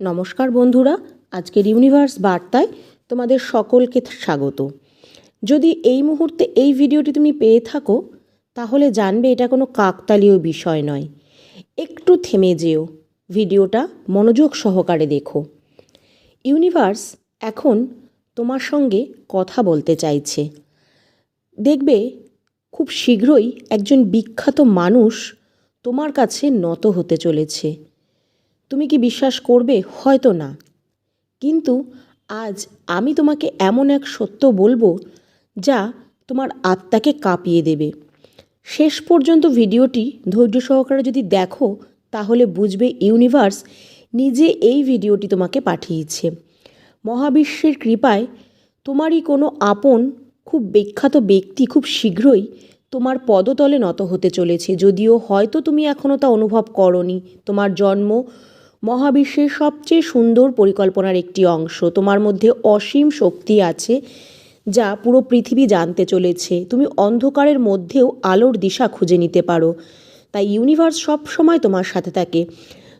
নমস্কার বন্ধুরা, আজকের ইউনিভার্স বার্তায় তোমাদের সকলকে স্বাগত। যদি এই মুহূর্তে এই ভিডিওটি তুমি পেয়ে থাকো, তাহলে জানবে এটা কোনো কাকতালীয় বিষয় নয়। একটু থেমে যেও, ভিডিওটা মনোযোগ সহকারে দেখো। ইউনিভার্স এখন তোমার সঙ্গে কথা বলতে চাইছে। দেখবে, খুব শীঘ্রই একজন বিখ্যাত মানুষ তোমার কাছে নত হতে চলেছে। তুমি কি বিশ্বাস করবে? হয়তো না। কিন্তু আজ আমি তোমাকে এমন এক সত্য বলব, যা তোমার আত্মাকে কাঁপিয়ে দেবে। শেষ পর্যন্ত ভিডিওটি ধৈর্য সহকারে যদি দেখো, তাহলে বুঝবে ইউনিভার্স নিজে এই ভিডিওটি তোমাকে পাঠিয়েছে। মহাবিশ্বের কৃপায় তোমারই কোনো আপন, খুব বিখ্যাত ব্যক্তি খুব শীঘ্রই তোমার পদতলে নত হতে চলেছে, যদিও হয়তো তুমি এখনও তা অনুভব করনি। তোমার জন্ম মহাবিশ্বের সবচেয়ে সুন্দর পরিকল্পনার একটি অংশ। তোমার মধ্যে অসীম শক্তি আছে যা পুরো পৃথিবী জানতে চলেছে। তুমি অন্ধকারের মধ্যেও আলোর দিশা খুঁজে নিতে পারো। তাই ইউনিভার্স সব সময় তোমার সাথে থাকে।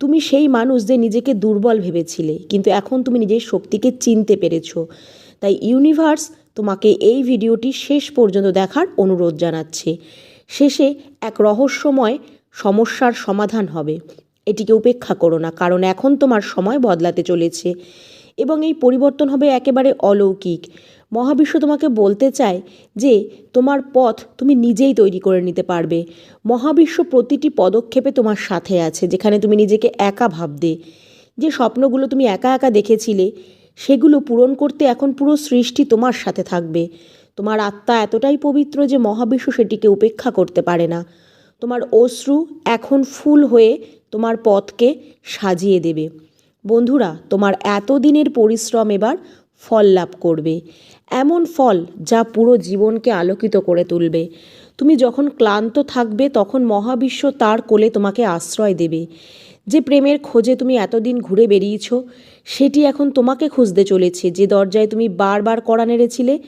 তুমি সেই মানুষ যে নিজেকে দুর্বল ভেবেছিলে, কিন্তু এখন তুমি নিজের শক্তিকে চিনতে পেরেছ। তাই ইউনিভার্স তোমাকে এই ভিডিওটি শেষ পর্যন্ত দেখার অনুরোধ জানাচ্ছে। শেষে এক রহস্যময় সমস্যার সমাধান হবে। এটিকে উপেক্ষা করো না, কারণ এখন তোমার সময় বদলাতে চলেছে এবং এই পরিবর্তন হবে একেবারে অলৌকিক। মহাবিশ্ব তোমাকে বলতে চায় যে, তোমার পথ তুমি নিজেই তৈরি করে নিতে পারবে। মহাবিশ্ব প্রতিটি পদক্ষেপে তোমার সাথে আছে, যেখানে তুমি নিজেকে একা ভাবতে যে স্বপ্নগুলো তুমি একা একা দেখেছিলে, সেগুলো পূরণ করতে এখন পুরো সৃষ্টি তোমার সাথে থাকবে। তোমার আত্মা এতটাই পবিত্র যে মহাবিশ্ব সেটিকে উপেক্ষা করতে পারে না। তোমার অশ্রু এখন ফুল হয়ে তোমার পথকে সাজিয়ে দেবে। বন্ধুরা, তোমার এতদিনের পরিশ্রম এবার ফল লাভ করবে। এমন ফল যা পুরো জীবনকে আলোকিত করে তুলবে। তুমি যখন ক্লান্ত থাকবে, তখন মহাবিশ্ব তার কোলে তোমাকে আশ্রয় দেবে। যে প্রেমের খোঁজে তুমি এতদিন ঘুরে বেরিয়েছ সেটি এখন তোমাকে খুঁজতে চলেছে। যে দরজায় তুমি বারবার কড়া নেড়েছিলে,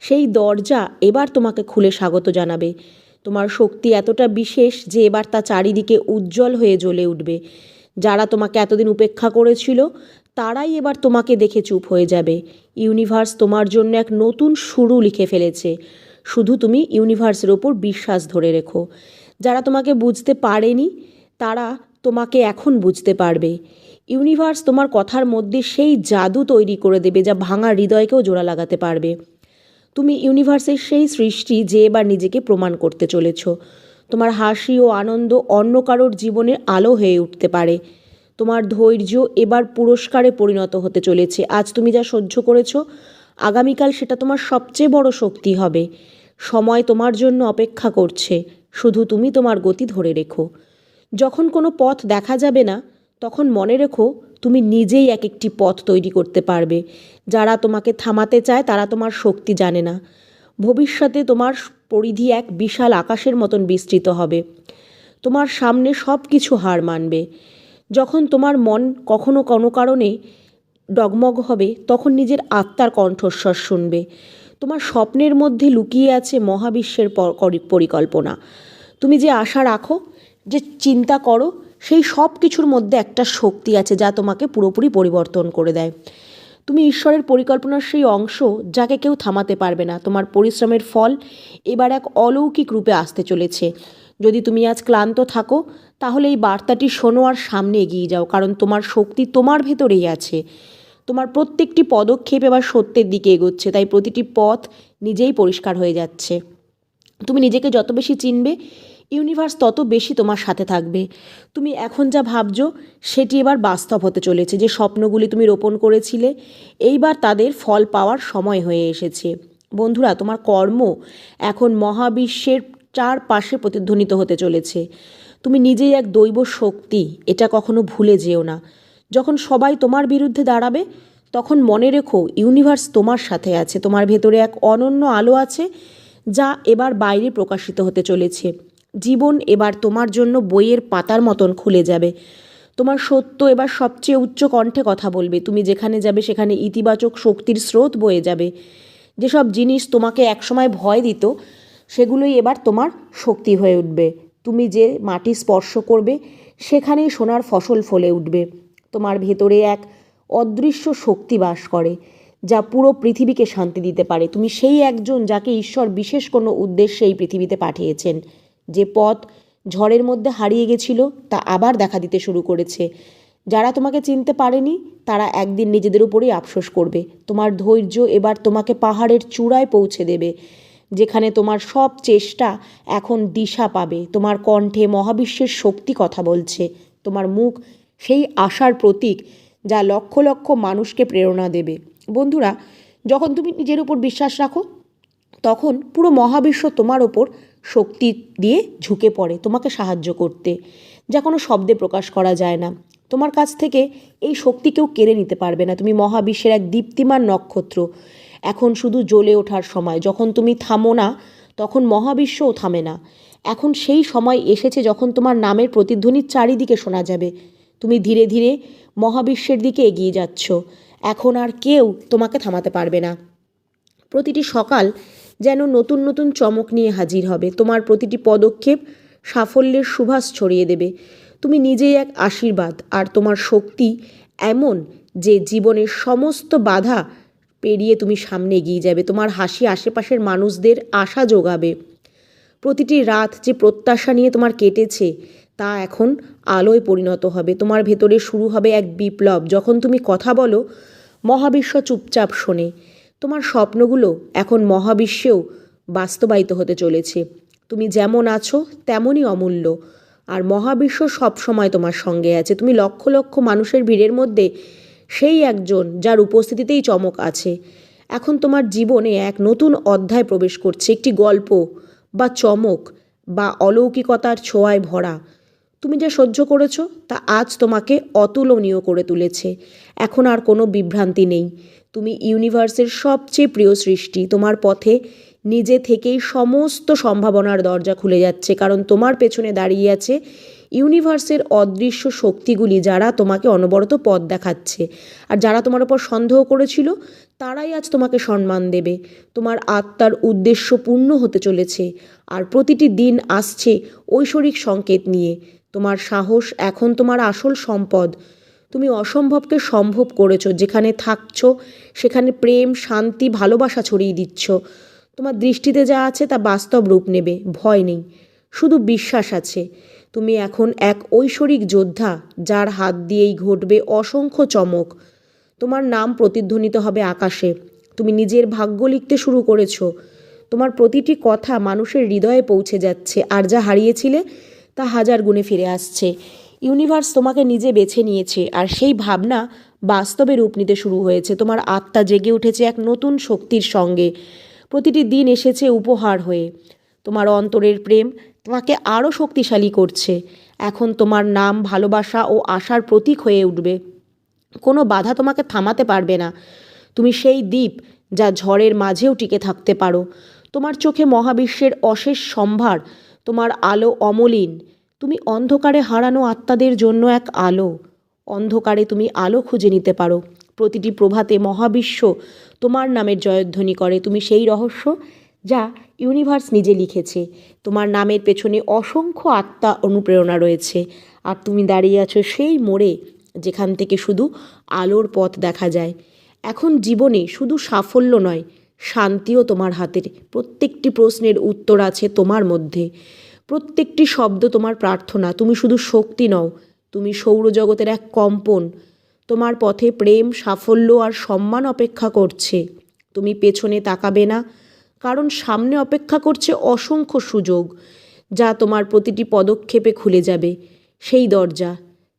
সেই দরজা এবার তোমাকে খুলে স্বাগত জানাবে। তোমার শক্তি এতটা বিশেষ যে এবার তা চারিদিকে উজ্জ্বল হয়ে জ্বলে উঠবে। যারা তোমাকে এতদিন উপেক্ষা করেছিল, তারাই এবার তোমাকে দেখে চুপ হয়ে যাবে। ইউনিভার্স তোমার জন্য এক নতুন শুরু লিখে ফেলেছে। শুধু তুমি ইউনিভার্সের ওপর বিশ্বাস ধরে রেখো। যারা তোমাকে বুঝতে পারেনি, তারা তোমাকে এখন বুঝতে পারবে। ইউনিভার্স তোমার কথার মধ্যে সেই জাদু তৈরি করে দেবে যা ভাঙা হৃদয়কেও জোড়া লাগাতে পারবে। তুমি ইউনিভার্সের সেই সৃষ্টি যে এবার নিজেকে প্রমাণ করতে চলেছ। তোমার হাসি ও আনন্দ অন্য কারোর জীবনের আলো হয়ে উঠতে পারে। তোমার ধৈর্য এবার পুরস্কারে পরিণত হতে চলেছে। আজ তুমি যা সহ্য করেছ, আগামীকাল সেটা তোমার সবচেয়ে বড় শক্তি হবে। সময় তোমার জন্য অপেক্ষা করছে। শুধু তুমি তোমার গতি ধরে রেখো। যখন কোনো পথ দেখা যাবে না, তখন মনে রেখো তুমি নিজেই এক একটি পথ তৈরি করতে পারবে। যারা তোমাকে থামাতে চায়, তারা তোমার শক্তি জানে না। ভবিষ্যতে তোমার পরিধি এক বিশাল আকাশের মতন বিস্তৃত হবে। তোমার সামনে সব কিছু হার মানবে। যখন তোমার মন কখনো কোনো কারণে ডগমগ হবে, তখন নিজের আত্মার কণ্ঠস্বর শুনবে। তোমার স্বপ্নের মধ্যে লুকিয়ে আছে মহাবিশ্বের পরিকল্পনা তুমি যে আশা রাখো, যে চিন্তা করো সেই সব কিছুর মধ্যে একটা শক্তি আছে যা তোমাকে পুরোপুরি পরিবর্তন করে দেয়। তুমি ঈশ্বরের পরিকল্পনার সেই অংশ যাকে কেউ থামাতে পারবে না। তোমার পরিশ্রমের ফল এবার এক অলৌকিক রূপে আসতে চলেছে। যদি তুমি আজ ক্লান্ত থাকো, তাহলে এই বার্তাটি শোনো আর সামনে এগিয়ে যাও, কারণ তোমার শক্তি তোমার ভেতরেই আছে। তোমার প্রত্যেকটি পদক্ষেপ এবার সত্যের দিকে এগোচ্ছে, তাই প্রতিটি পথ নিজেই পরিষ্কার হয়ে যাচ্ছে। তুমি নিজেকে যত বেশি চিনবে ইউনিভার্স তত বেশি তোমার সাথে থাকবে। তুমি এখন যা ভাবছ, সেটি এবার বাস্তব হতে চলেছে। যে স্বপ্নগুলি তুমি রোপণ করেছিলে, এইবার তাদের ফল পাওয়ার সময় হয়ে এসেছে। বন্ধুরা, তোমার কর্ম এখন মহাবিশ্বের চারপাশে প্রতিধ্বনিত হতে চলেছে। তুমি নিজেই এক দৈব শক্তি, এটা কখনো ভুলে যেও না। যখন সবাই তোমার বিরুদ্ধে দাঁড়াবে, তখন মনে রেখো, ইউনিভার্স তোমার সাথে আছে। তোমার ভেতরে এক অনন্য আলো আছে, যা এবার বাইরে প্রকাশিত হতে চলেছে। জীবন এবার তোমার জন্য বইয়ের পাতার মতন খুলে যাবে। তোমার সত্য এবার সবচেয়ে উচ্চ কণ্ঠে কথা বলবে। তুমি যেখানে যাবে, সেখানে ইতিবাচক শক্তির স্রোত বয়ে যাবে। যেসব জিনিস তোমাকে একসময় ভয় দিত, সেগুলোই এবার তোমার শক্তি হয়ে উঠবে। তুমি যে মাটি স্পর্শ করবে, সেখানেই সোনার ফসল ফলে উঠবে। তোমার ভেতরে এক অদৃশ্য শক্তি বাস করে, যা পুরো পৃথিবীকে শান্তি দিতে পারে। তুমি সেই একজন যাকে ঈশ্বর বিশেষ কোনো উদ্দেশ্যে এই পৃথিবীতে পাঠিয়েছেন। যে পথ ঝড়ের মধ্যে হারিয়ে গেছিল তা আবার দেখা দিতে শুরু করেছে। যারা তোমাকে চিনতে পারেনি, তারা একদিন নিজেদের উপরেই আফসোস করবে। তোমার ধৈর্য এবার তোমাকে পাহাড়ের চূড়ায় পৌঁছে দেবে, যেখানে তোমার সব চেষ্টা এখন দিশা পাবে। তোমার কণ্ঠে মহাবিশ্বের শক্তি কথা বলছে। তোমার মুখ সেই আশার প্রতীক যা লক্ষ লক্ষ মানুষকে প্রেরণা দেবে। বন্ধুরা, যখন তুমি নিজের উপর বিশ্বাস রাখো, তখন পুরো মহাবিশ্ব তোমার ওপর শক্তি দিয়ে ঝুঁকে পড়ে তোমাকে সাহায্য করতে। যা কোনো শব্দে প্রকাশ করা যায় না। তোমার কাছ থেকে এই শক্তি কেউ কেড়ে নিতে পারবে না। তুমি মহাবিশ্বের এক দীপ্তিমান নক্ষত্র। এখন শুধু জ্বলে ওঠার সময়। যখন তুমি থামো না, তখন মহাবিশ্বও থামে না। এখন সেই সময় এসেছে যখন তোমার নামের প্রতিধ্বনি চারিদিকে শোনা যাবে। তুমি ধীরে ধীরে মহাবিশ্বের দিকে এগিয়ে যাচ্ছ। এখন আর কেউ তোমাকে থামাতে পারবে না। প্রতিটি সকাল যেন নতুন নতুন চমক নিয়ে হাজির হবে। তোমার প্রতিটি পদক্ষেপ সাফল্যের সুভাষ ছড়িয়ে দেবে। তুমি নিজেই এক আশীর্বাদ, আর তোমার শক্তি এমন যে জীবনের সমস্ত বাধা পেরিয়ে তুমি সামনে এগিয়ে যাবে। তোমার হাসি আশেপাশের মানুষদের আশা যোগাবে। প্রতিটি রাত যে প্রত্যাশা নিয়ে তোমার কেটেছে, তা এখন আলোয় পরিণত হবে। তোমার ভেতরে শুরু হবে এক বিপ্লব। যখন তুমি কথা বলো, মহাবিশ্ব চুপচাপ শোনে। তোমার স্বপ্নগুলো এখন মহাবিশ্বেও বাস্তবায়িত হতে চলেছে। তুমি যেমন আছো, তেমনই অমূল্য। আর মহাবিশ্ব সবসময় তোমার সঙ্গে আছে। তুমি লক্ষ লক্ষ মানুষের ভিড়ের মধ্যে সেই একজন যার উপস্থিতিতেই চমক আছে। এখন তোমার জীবনে এক নতুন অধ্যায় প্রবেশ করছে। একটি গল্প বা চমক বা অলৌকিকতার ছোঁয়ায় ভরা। তুমি যা সহ্য করেছ, তা আজ তোমাকে অতুলনীয় করে তুলেছে। এখন আর কোনো বিভ্রান্তি নেই। তুমি ইউনিভার্সের সবচেয়ে প্রিয় সৃষ্টি। তোমার পথে নিজে থেকেই সমস্ত সম্ভাবনার দরজা খুলে যাচ্ছে, কারণ তোমার পেছনে দাঁড়িয়ে আছে ইউনিভার্সের অদৃশ্য শক্তিগুলি যারা তোমাকে অনবরত পথ দেখাচ্ছে। আর যারা তোমার ওপর সন্দেহ করেছিল, তারাই আজ তোমাকে সম্মান দেবে। তোমার আত্মার উদ্দেশ্য পূর্ণ হতে চলেছে। আর প্রতিটি দিন আসছে ঐশ্বরিক সংকেত নিয়ে। তোমার সাহস এখন তোমার আসল সম্পদ। তুমি অসম্ভবকে সম্ভব করেছ, যেখানে থাকছো, সেখানে প্রেম, শান্তি, ভালোবাসা ছড়িয়ে দিচ্ছ। তোমার দৃষ্টিতে যা আছে তা বাস্তব রূপ নেবে, ভয় নেই, শুধু বিশ্বাস আছে। তুমি এখন এক ঐশ্বরিক যোদ্ধা, যার হাত দিয়েই ঘটবে অসংখ্য চমক। তোমার নাম প্রতিধ্বনিত হবে আকাশে। তুমি নিজের ভাগ্য লিখতে শুরু করেছ। তোমার প্রতিটি কথা মানুষের হৃদয়ে পৌঁছে যাচ্ছে, আর যা হারিয়েছিলে তা হাজার গুণে ফিরে আসছে। ইউনিভার্স তোমাকে নিজে বেছে নিয়েছে, আর সেই ভাবনা বাস্তবে রূপ নিতে শুরু হয়েছে। তোমার আত্মা জেগে উঠেছে এক নতুন শক্তির সঙ্গে। প্রতিটি দিন এসেছে উপহার হয়ে। তোমার অন্তরের প্রেম তোমাকে আরও শক্তিশালী করছে। এখন তোমার নাম, ভালোবাসা ও আশার প্রতীক হয়ে উঠবে। কোনো বাধা তোমাকে থামাতে পারবে না। তুমি সেই দ্বীপ যা ঝড়ের মাঝেও টিকে থাকতে পারো। তোমার চোখে মহাবিশ্বের অশেষ সম্ভার তোমার আলো অমলিন। তুমি অন্ধকারে হারানো আত্মাদের জন্য এক আলো। অন্ধকারে তুমি আলো খুঁজে নিতে পারো। প্রতিটি প্রভাতে মহাবিশ্ব তোমার নামের জয়ধ্বনি করে। তুমি সেই রহস্য যা ইউনিভার্স নিজে লিখেছে। তোমার নামের পেছনে অসংখ্য আত্মা অনুপ্রেরণা রয়েছে। আর তুমি দাঁড়িয়ে আছো সেই মোড়ে যেখান থেকে শুধু আলোর পথ দেখা যায়। এখন জীবনে শুধু সাফল্য নয় শান্তিও তোমার হাতের। প্রত্যেকটি প্রশ্নের উত্তর আছে তোমার মধ্যে। প্রত্যেকটি শব্দ তোমার প্রার্থনা। তুমি শুধু শক্তি নও, তুমি সৌরজগতের এক কম্পন। তোমার পথে প্রেম, সাফল্য আর সম্মান অপেক্ষা করছে। তুমি পেছনে তাকাবে না, কারণ সামনে অপেক্ষা করছে অসংখ্য সুযোগ, যা তোমার প্রতিটি পদক্ষেপে খুলে যাবে। সেই দরজা,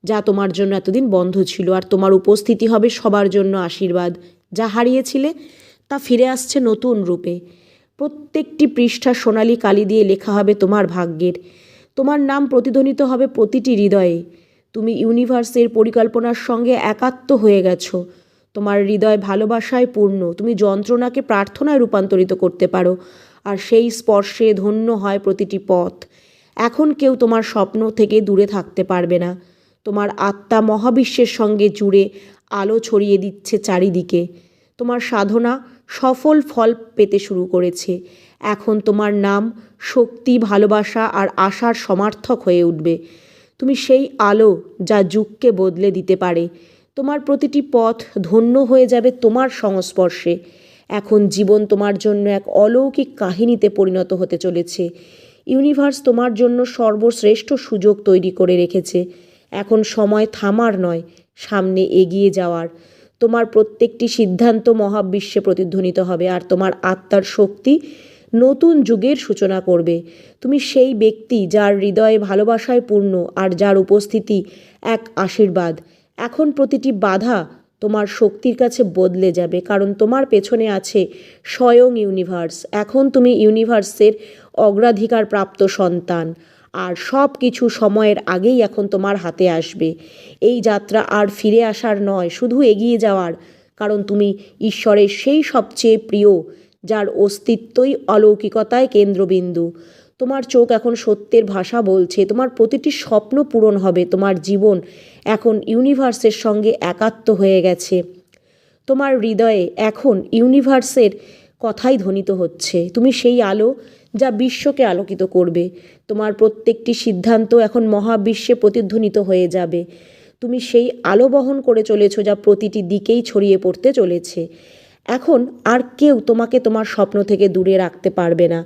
যা তোমার জন্য এতদিন বন্ধ ছিল, আর তোমার উপস্থিতি হবে সবার জন্য আশীর্বাদ। যা হারিয়েছিলে তা ফিরে আসছে নতুন রূপে। প্রত্যেকটি পৃষ্ঠা সোনালি কালি দিয়ে লেখা হবে তোমার ভাগ্যের। তোমার নাম প্রতিধ্বনিত হবে প্রতিটি হৃদয়ে। তুমি ইউনিভার্সের পরিকল্পনার সঙ্গে একাত্ম হয়ে গেছো। তোমার হৃদয় ভালোবাসায় পূর্ণ। তুমি যন্ত্রণাকে প্রার্থনায় রূপান্তরিত করতে পারো। আর সেই স্পর্শে ধন্য হয় প্রতিটি পথ। এখন কেউ তোমার স্বপ্ন থেকে দূরে থাকতে পারবে না। তোমার আত্মা মহাবিশ্বের সঙ্গে জুড়ে আলো ছড়িয়ে দিচ্ছে চারিদিকে। তোমার সাধনা সফল ফল পেতে শুরু করেছে। এখন তোমার নাম শক্তি, ভালোবাসা আর আশার সমার্থক হয়ে উঠবে। তুমি সেই আলো যা যুগকে বদলে দিতে পারে। তোমার প্রতিটি পথ ধন্য হয়ে যাবে তোমার সংস্পর্শে। এখন জীবন তোমার জন্য এক অলৌকিক কাহিনীতে পরিণত হতে চলেছে। ইউনিভার্স তোমার জন্য সর্বশ্রেষ্ঠ সুযোগ তৈরি করে রেখেছে। এখন সময় থামার নয়, সামনে এগিয়ে যাওয়ার। তোমার প্রত্যেকটি সিদ্ধান্ত মহাবিশ্বে প্রতিধ্বনিত হবে আর তোমার আত্মার শক্তি নতুন যুগের সূচনা করবে। তুমি সেই ব্যক্তি যার হৃদয়ে ভালোবাসায় পূর্ণ আর যার উপস্থিতি এক আশীর্বাদ। এখন প্রতিটি বাধা তোমার শক্তির কাছে বদলে যাবে কারণ তোমার পেছনে আছে স্বয়ং ইউনিভার্স। এখন তুমি ইউনিভার্সের অগ্রাধিকার প্রাপ্ত সন্তান। আর সব কিছু সময়ের আগেই এখন তোমার হাতে আসবে। এই যাত্রা আর ফিরে আসার নয়, শুধু এগিয়ে যাওয়ার। কারণ তুমি ঈশ্বরের সেই সবচেয়ে প্রিয়, যার অস্তিত্বই অলৌকিকতায় কেন্দ্রবিন্দু। তোমার চোখ এখন সত্যের ভাষা বলছে, তোমার প্রতিটি স্বপ্ন পূরণ হবে, তোমার জীবন এখন ইউনিভার্সের সঙ্গে একাত্ম হয়ে গেছে। তোমার হৃদয়ে এখন ইউনিভার্সের কথাই ধ্বনিত হচ্ছে। তুমি সেই আলো যা বিশ্বকে আলোকিত করবে। তোমার প্রত্যেকটি সিদ্ধান্ত এখন মহাবিশ্বে প্রতিধ্বনিত হয়ে যাবে। তুমি সেই আলো বহন করে চলেছ যা প্রতিটি দিকেই ছড়িয়ে পড়তে চলেছে। এখন আর কেউ তোমাকে তোমার স্বপ্ন থেকে দূরে রাখতে পারবে না,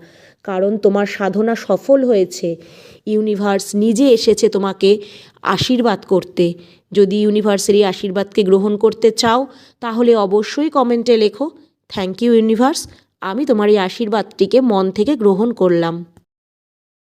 কারণ তোমার সাধনা সফল হয়েছে। ইউনিভার্স নিজে এসেছে তোমাকে আশীর্বাদ করতে। যদি ইউনিভার্সের এই আশীর্বাদকে গ্রহণ করতে চাও, তাহলে অবশ্যই কমেন্টে লেখো। Thank you universe. আমি তোমার এই আশীর্বাদটিকে মন থেকে গ্রহণ করলাম।